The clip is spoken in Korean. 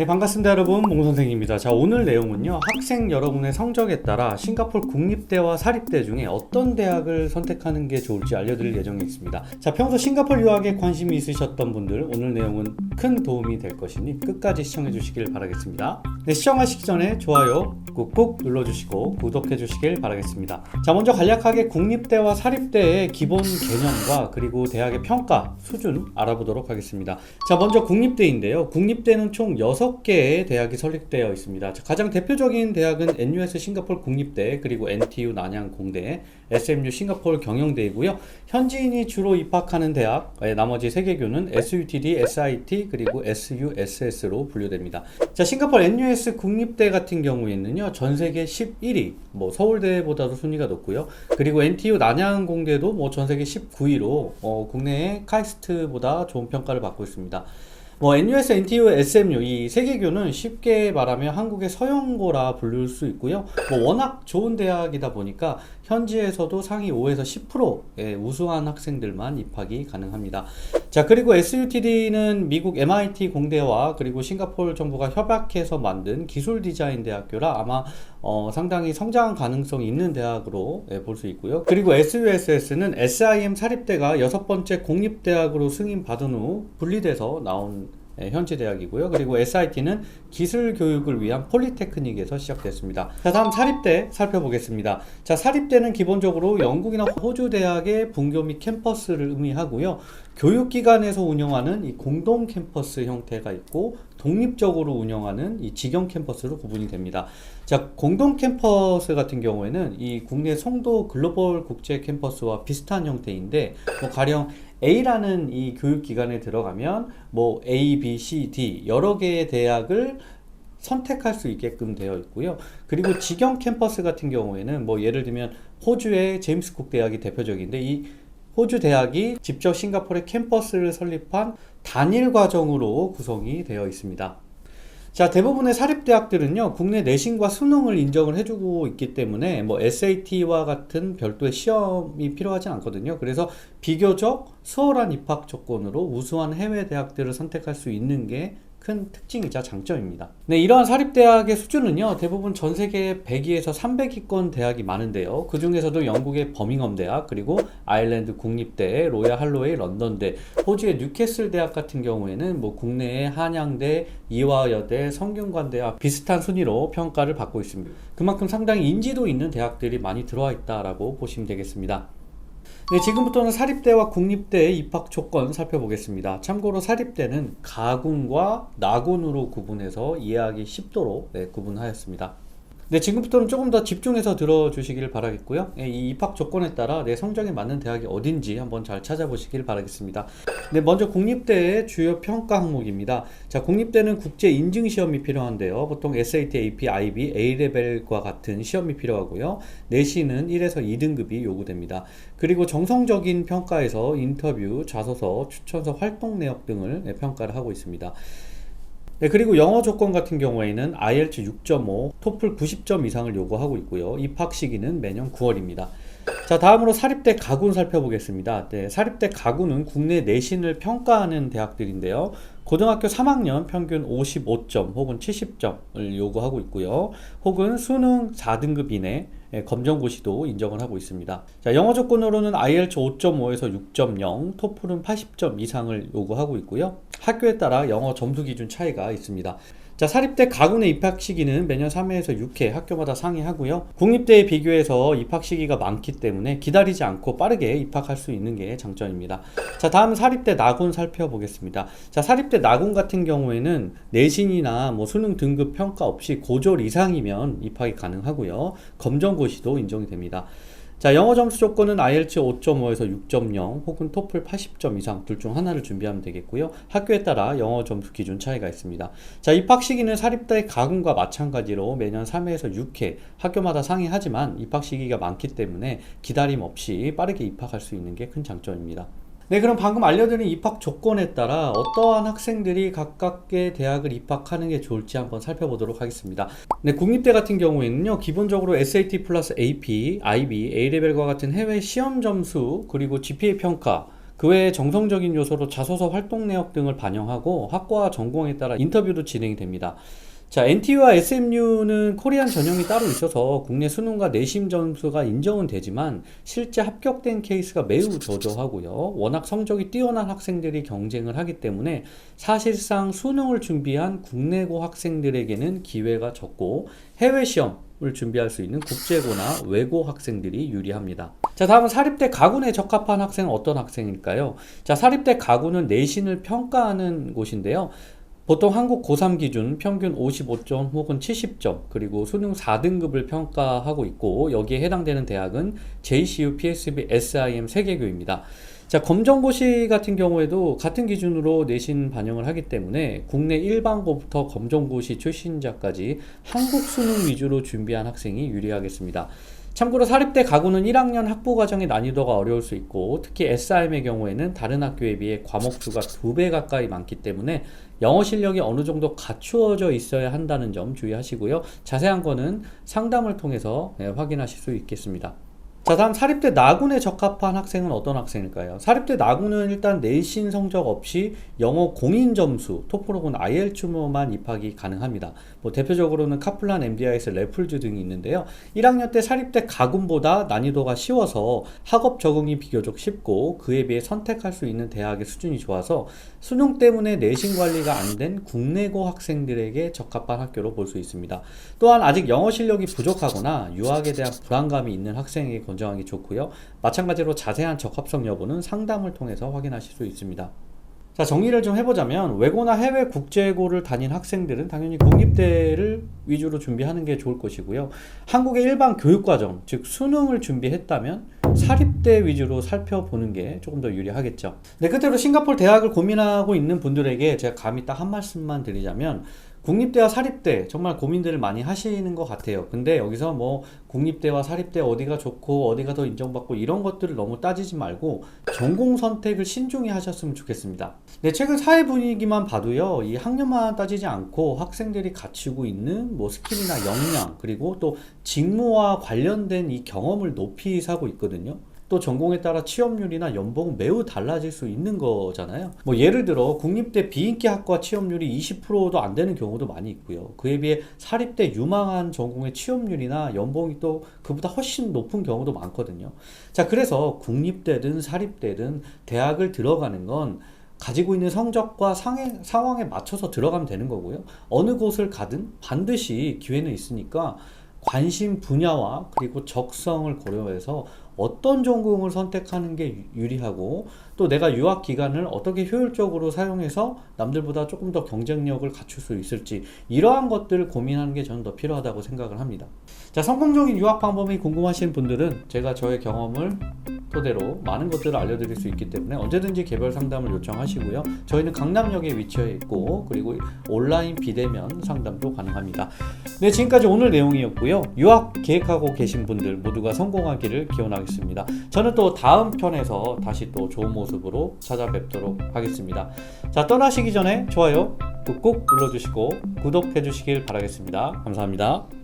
네, 반갑습니다 여러분 몽 선생입니다. 자 오늘 내용은요 학생 여러분의 성적에 따라 싱가포르 국립대와 사립대 중에 어떤 대학을 선택하는 게 좋을지 알려드릴 예정에 있습니다. 자 평소 싱가포르 유학에 관심이 있으셨던 분들 오늘 내용은 큰 도움이 될 것이니 끝까지 시청해 주시길 바라겠습니다. 네, 시청하시기 전에 좋아요 꾹꾹 눌러주시고 구독해 주시길 바라겠습니다. 자 먼저 간략하게 국립대와 사립대의 기본 개념과 그리고 대학의 평가 수준 알아보도록 하겠습니다. 자 먼저 국립대인데요. 국립대는 총 6개의 대학이 설립되어 있습니다. 자, 가장 대표적인 대학은 NUS 싱가포르 국립대 그리고 NTU 난양 공대 SMU 싱가포르 경영대이고요. 현지인이 주로 입학하는 대학 예, 나머지 3개교는 SUTD, SIT 그리고 SUSS로 분류됩니다. 자 싱가포르 NUS 국립대 같은 경우에는요 전 세계 11위 뭐 서울대보다도 순위가 높고요. 그리고 NTU 난양 공대도 뭐 전 세계 19위로 어, 국내의 카이스트보다 좋은 평가를 받고 있습니다. 뭐 NUS, NTU, SMU 이 세 개 교는 쉽게 말하면 한국의 서영고라 부를 수 있고요. 뭐 워낙 좋은 대학이다 보니까 현지에서도 상위 5에서 10%의 우수한 학생들만 입학이 가능합니다. 자 그리고 SUTD는 미국 MIT 공대와 그리고 싱가포르 정부가 협약해서 만든 기술 디자인 대학교라 아마 어, 상당히 성장 가능성이 있는 대학으로 예, 볼수 있고요. 그리고 SUSS는 SIM 사립대가 여섯 번째 공립대학으로 승인 받은 후 분리돼서 나온 예, 현지 대학이고요. 그리고 SIT는 기술 교육을 위한 폴리테크닉에서 시작됐습니다. 자, 다음 사립대 살펴보겠습니다. 자, 사립대는 기본적으로 영국이나 호주 대학의 분교 및 캠퍼스를 의미하고요. 교육기관에서 운영하는 이 공동 캠퍼스 형태가 있고 독립적으로 운영하는 이 직영 캠퍼스로 구분이 됩니다. 자, 공동 캠퍼스 같은 경우에는 이 국내 송도 글로벌 국제 캠퍼스와 비슷한 형태인데 뭐 가령 A라는 이 교육기관에 들어가면 뭐 A, B, C, D 여러 개의 대학을 선택할 수 있게끔 되어 있고요. 그리고 직영 캠퍼스 같은 경우에는 뭐 예를 들면 호주의 제임스 쿡 대학이 대표적인데 이 호주 대학이 직접 싱가포르에 캠퍼스를 설립한 단일 과정으로 구성이 되어 있습니다. 자, 대부분의 사립대학들은요, 국내 내신과 수능을 인정을 해주고 있기 때문에, 뭐, SAT와 같은 별도의 시험이 필요하지 않거든요. 그래서 비교적 수월한 입학 조건으로 우수한 해외 대학들을 선택할 수 있는 게 큰 특징이자 장점입니다. 네, 이러한 사립대학의 수준은요, 대부분 전 세계 100위에서 300위권 대학이 많은데요. 그 중에서도 영국의 버밍엄 대학, 그리고 아일랜드 국립대, 로얄 할로웨이 런던대, 호주의 뉴캐슬 대학 같은 경우에는 뭐 국내의 한양대, 이화여대, 성균관대와 비슷한 순위로 평가를 받고 있습니다. 그만큼 상당히 인지도 있는 대학들이 많이 들어와 있다라고 보시면 되겠습니다. 네, 지금부터는 사립대와 국립대의 입학 조건 살펴보겠습니다. 참고로 사립대는 가군과 나군으로 구분해서 이해하기 쉽도록 네, 구분하였습니다. 네, 지금부터는 조금 더 집중해서 들어주시길 바라겠고요. 네, 이 입학 조건에 따라 내 성적에 맞는 대학이 어딘지 한번 잘 찾아보시길 바라겠습니다. 네, 먼저 국립대의 주요 평가 항목입니다. 자, 국립대는 국제 인증 시험이 필요한데요. 보통 SAT, AP, IB, A레벨과 같은 시험이 필요하고요. 내신은 1에서 2등급이 요구됩니다. 그리고 정성적인 평가에서 인터뷰, 자소서, 추천서, 활동 내역 등을 네, 평가를 하고 있습니다. 네, 그리고 영어 조건 같은 경우에는 IELTS 6.5, 토플 90점 이상을 요구하고 있고요. 입학 시기는 매년 9월입니다. 자, 다음으로 사립대 가군 살펴보겠습니다. 네, 사립대 가군은 국내 내신을 평가하는 대학들인데요. 고등학교 3학년 평균 55점 혹은 70점을 요구하고 있고요. 혹은 수능 4등급 이내 예, 검정고시도 인정을 하고 있습니다. 자, 영어 조건으로는 IELTS 5.5에서 6.0, 토플은 80점 이상을 요구하고 있고요. 학교에 따라 영어 점수 기준 차이가 있습니다. 자, 사립대 가군의 입학 시기는 매년 3회에서 6회 학교마다 상이하고요. 국립대에 비교해서 입학 시기가 많기 때문에 기다리지 않고 빠르게 입학할 수 있는 게 장점입니다. 자, 다음 사립대 나군 살펴보겠습니다. 자, 사립대 나군 같은 경우에는 내신이나 뭐 수능 등급 평가 없이 고졸 이상이면 입학이 가능하고요. 검정고시도 인정이 됩니다. 자, 영어 점수 조건은 IELTS 5.5에서 6.0 혹은 토플 80점 이상 둘 중 하나를 준비하면 되겠고요. 학교에 따라 영어 점수 기준 차이가 있습니다. 자, 입학 시기는 사립대 가군과 마찬가지로 매년 3회에서 6회 학교마다 상이하지만 입학 시기가 많기 때문에 기다림 없이 빠르게 입학할 수 있는 게 큰 장점입니다. 네, 그럼 방금 알려드린 입학 조건에 따라 어떠한 학생들이 각각의 대학을 입학하는 게 좋을지 한번 살펴보도록 하겠습니다. 네, 국립대 같은 경우에는요, 기본적으로 SAT 플러스 AP, IB, A레벨과 같은 해외 시험 점수, 그리고 GPA 평가, 그 외에 정성적인 요소로 자소서 활동 내역 등을 반영하고 학과와 전공에 따라 인터뷰도 진행이 됩니다. 자, NTU와 SMU는 코리안 전형이 따로 있어서 국내 수능과 내신 점수가 인정은 되지만 실제 합격된 케이스가 매우 저조하고요. 워낙 성적이 뛰어난 학생들이 경쟁을 하기 때문에 사실상 수능을 준비한 국내고 학생들에게는 기회가 적고 해외 시험 을 준비할 수 있는 국제고나 외고 학생들이 유리합니다. 자, 다음은 사립대 가군에 적합한 학생은 어떤 학생일까요? 자, 사립대 가군은 내신을 평가하는 곳인데요. 보통 한국 고3 기준 평균 55점 혹은 70점 그리고 수능 4등급을 평가하고 있고 여기에 해당되는 대학은 JCU, PSB, SIM 3개교입니다. 자, 검정고시 같은 경우에도 같은 기준으로 내신 반영을 하기 때문에 국내 일반고부터 검정고시 출신자까지 한국 수능 위주로 준비한 학생이 유리하겠습니다. 참고로 사립대 가구는 1학년 학부 과정의 난이도가 어려울 수 있고 특히 SIM의 경우에는 다른 학교에 비해 과목 수가 두 배 가까이 많기 때문에 영어 실력이 어느 정도 갖추어져 있어야 한다는 점 주의하시고요. 자세한 거는 상담을 통해서 예, 확인하실 수 있겠습니다. 자, 다음 사립대 나군에 적합한 학생은 어떤 학생일까요? 사립대 나군은 일단 내신 성적 없이 영어 공인 점수, 토플 혹은 IELTS만 입학이 가능합니다. 뭐 대표적으로는 카플란, MDIS, 레플즈 등이 있는데요. 1학년 때 사립대 가군보다 난이도가 쉬워서 학업 적응이 비교적 쉽고 그에 비해 선택할 수 있는 대학의 수준이 좋아서 수능 때문에 내신 관리가 안 된 국내고 학생들에게 적합한 학교로 볼 수 있습니다. 또한 아직 영어 실력이 부족하거나 유학에 대한 불안감이 있는 학생에게 권 장하기 좋고요. 마찬가지로 자세한 적합성 여부는 상담을 통해서 확인하실 수 있습니다. 자, 정리를 좀 해보자면, 외고나 해외 국제고를 다닌 학생들은 당연히 국립대를 위주로 준비하는 게 좋을 것이고요. 한국의 일반 교육과정, 즉 수능을 준비했다면 사립대 위주로 살펴보는 게 조금 더 유리하겠죠. 네, 끝으로 싱가포르 대학을 고민하고 있는 분들에게 제가 감히 딱 한 말씀만 드리자면, 국립대와 사립대 정말 고민들을 많이 하시는 것 같아요. 근데 여기서 뭐 국립대와 사립대 어디가 좋고 어디가 더 인정받고 이런 것들을 너무 따지지 말고 전공 선택을 신중히 하셨으면 좋겠습니다. 네, 최근 사회 분위기만 봐도요, 이 학년만 따지지 않고 학생들이 갖추고 있는 뭐 스킬이나 역량 그리고 또 직무와 관련된 이 경험을 높이 사고 있거든요. 또 전공에 따라 취업률이나 연봉은 매우 달라질 수 있는 거잖아요. 뭐 예를 들어 국립대 비인기 학과 취업률이 20%도 안 되는 경우도 많이 있고요. 그에 비해 사립대 유망한 전공의 취업률이나 연봉이 또 그보다 훨씬 높은 경우도 많거든요. 자, 그래서 국립대든 사립대든 대학을 들어가는 건 가지고 있는 성적과 상해, 상황에 맞춰서 들어가면 되는 거고요. 어느 곳을 가든 반드시 기회는 있으니까 관심 분야와 그리고 적성을 고려해서 어떤 전공을 선택하는 게 유리하고 또 내가 유학 기간을 어떻게 효율적으로 사용해서 남들보다 조금 더 경쟁력을 갖출 수 있을지 이러한 것들을 고민하는 게 저는 더 필요하다고 생각을 합니다. 자, 성공적인 유학 방법이 궁금하신 분들은 제가 저의 경험을 토대로 많은 것들을 알려드릴 수 있기 때문에 언제든지 개별 상담을 요청하시고요. 저희는 강남역에 위치해 있고 그리고 온라인 비대면 상담도 가능합니다. 네, 지금까지 오늘 내용이었고요. 유학 계획하고 계신 분들 모두가 성공하기를 기원하겠습니다. 저는 또 다음 편에서 다시 또 좋은 모습으로 찾아뵙도록 하겠습니다. 자, 떠나시기 전에 좋아요 꾹꾹 눌러주시고 구독해 주시길 바라겠습니다. 감사합니다.